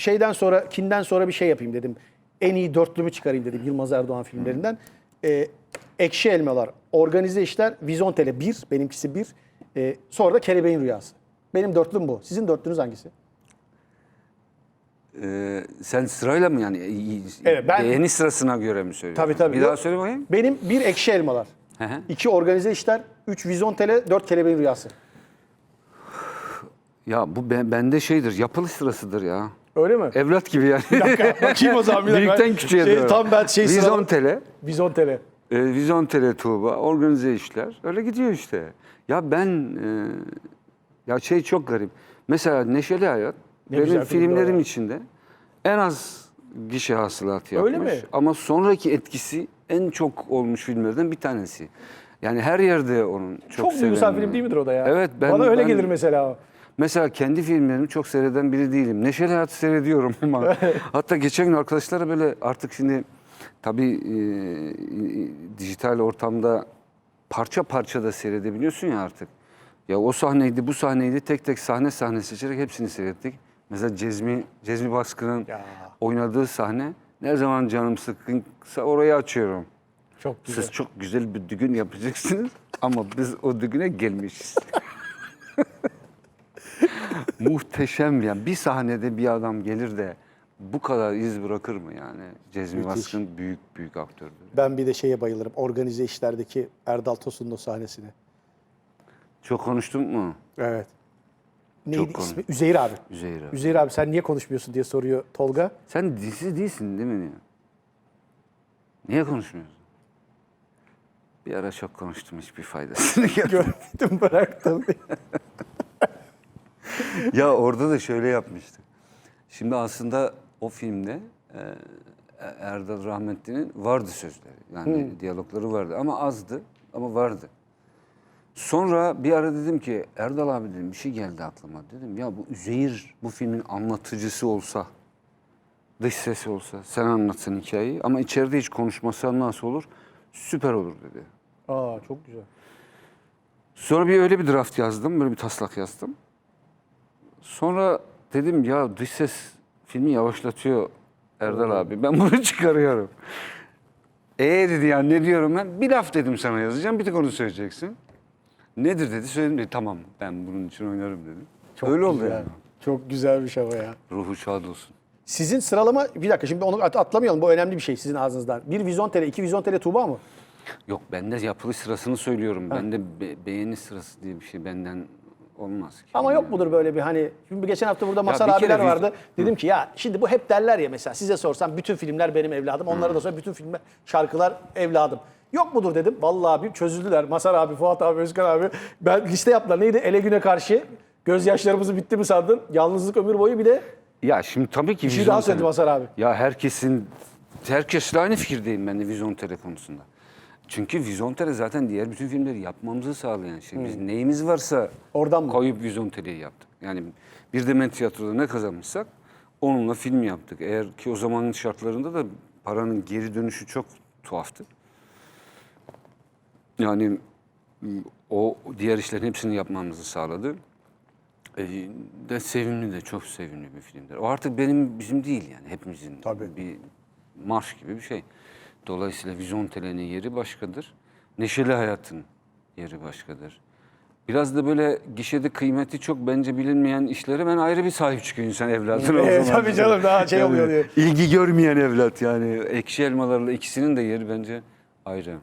şeyden sonra kinden sonra bir şey yapayım dedim. En iyi dörtlümü çıkarayım dedim Yılmaz Erdoğan filmlerinden. Ee, Ekşi Elmalar, Organize İşler, Vizontele 1, benimkisi 1. Ee, sonra da Kelebeğin Rüyası. Benim dörtlüm bu. Sizin dörtlünüz hangisi? Ee, sen sırayla mı yani? Evet, ben- Beğeni sırasına göre mi söylüyorsun? Tabii tabii. Bir daha söyle bakayım. Benim bir Ekşi Elmalar, Hı hı. iki Organize İşler, üç Vizontele, dört Kelebeğin Rüyası. Ya bu ben, bende şeydir, yapılış sırasıdır ya. Öyle mi? Evlat gibi yani. Bakayım o zaman bir dakika. Büyükten küçüğe Şey, doğru. tam ben şey Vizontele, Vizontele. e, Vizontele Tuğba, organize işler. Öyle gidiyor işte. Ya ben, e, ya şey çok garip. Mesela Neşeli Hayat, Ne benim filmlerim ya. içinde en az gişe hasılatı yapmış. Öyle mi? Ama sonraki etkisi en çok olmuş filmlerden bir tanesi. Yani her yerde onun çok, Çok, duygusal film değil midir o da ya? Evet. Ben, Bana öyle ben- gelir mesela o. Mesela kendi filmlerimi çok seyreden biri değilim. Neşeli Hayat'ı seyrediyorum ama hatta geçen gün arkadaşlara böyle artık şimdi tabii e, e, dijital ortamda parça parça da seyredebiliyorsun ya artık. Ya o sahneydi, bu sahneydi tek tek sahne sahne seçerek hepsini seyrettik. Mesela Cezmi, Cezmi Baskın'ın oynadığı sahne ne zaman canım sıkkınsa orayı açıyorum. Çok güzel. Siz çok güzel bir düğün yapacaksınız ama biz o düğüne gelmişiz. Muhteşem yani. Bir sahnede bir adam gelir de bu kadar iz bırakır mı yani? Cezmi Müthiş. Baskın büyük büyük aktördür. Ben bir de şeye bayılırım. Organize işlerdeki Erdal Tosun'un o sahnesine. Çok konuştum mu? Evet. Neydi Çok ismi? Üzeyir abi. Üzeyir abi. Üzeyir abi sen niye konuşmuyorsun diye soruyor Tolga. Sen dizisiz değilsin değil mi? Niye konuşmuyorsun? Bir ara çok konuştum hiçbir faydasını görmedim. Görmedim bıraktım. ya orada da şöyle yapmıştı. Şimdi aslında o filmde e, Erdal Rahmetli'nin vardı sözleri. Yani diyalogları vardı ama azdı ama vardı. Sonra bir ara dedim ki Erdal abi dedim bir şey geldi aklıma. Dedim ya bu Üzeyir bu filmin anlatıcısı olsa, dış sesi olsa sen anlatsın hikayeyi ama içeride hiç konuşmasan nasıl olur? Süper olur dedi. Aa çok güzel. Sonra bir öyle bir draft yazdım, böyle bir taslak yazdım. Sonra dedim ya dış ses filmi yavaşlatıyor Erdal abi. Ben bunu çıkarıyorum. E dedi ya ne diyorum ben? Bir laf dedim sana yazacağım, bir tek onu söyleyeceksin. Nedir dedi, söyledim dedi. Tamam ben bunun için oynarım dedim. Çok öyle oldu güzel. yani. Çok güzelmiş ama ya. Ruhu şad olsun. Sizin sıralama bir dakika şimdi onu at- atlamayalım. Bu önemli bir şey sizin ağzınızdan. Bir Vizontele, iki Vizontele Tuğba mı? Yok ben de yapılış sırasını söylüyorum. Ben de be- beğeni sırası diye bir şey benden olmaz. ki. Ama yok mudur böyle bir hani şimdi geçen hafta burada Masar bir kere abiler viz- vardı. Dedim ki ya şimdi bu hep derler ya mesela size sorsam bütün filmler benim evladım. Onlara da sonra bütün filmler şarkılar evladım. Yok mudur dedim. Vallahi abi çözüldüler. Masar abi, Fuat abi, Özkan abi. Ben liste yaptılar. Neydi? Ele güne karşı. Gözyaşlarımızı bitti mi sandın? Yalnızlık ömür boyu bir de Ya şimdi tabii ki bir şey vizyon daha söyledi tele- Masar abi. Ya herkesin, herkesle aynı fikirdeyim ben de Vizyon Tele konusunda. Çünkü Vizyon Tele zaten diğer bütün filmleri yapmamızı sağlayan şey. Biz neyimiz varsa Oradan mı? koyup Vizyon Tele'yi yaptık. Yani bir Demet Tiyatro'da ne kazanmışsak onunla film yaptık. Eğer ki o zamanın şartlarında da paranın geri dönüşü çok tuhaftı. Yani m, o diğer işlerin hepsini yapmamızı sağladı. E, de sevimli de çok sevimli bir filmdir. O artık benim bizim değil yani hepimizin Tabii. bir marş gibi bir şey. Dolayısıyla Vizyon Tele'nin yeri başkadır. Neşeli Hayat'ın yeri başkadır. Biraz da böyle gişede kıymeti çok bence bilinmeyen işlere ben ayrı bir sahip çıkıyor insan evladına o zaman. tabii canım, daha şey oluyor diyor. İlgi görmeyen evlat yani. Ekşi elmalarla ikisinin de yeri bence ayrı.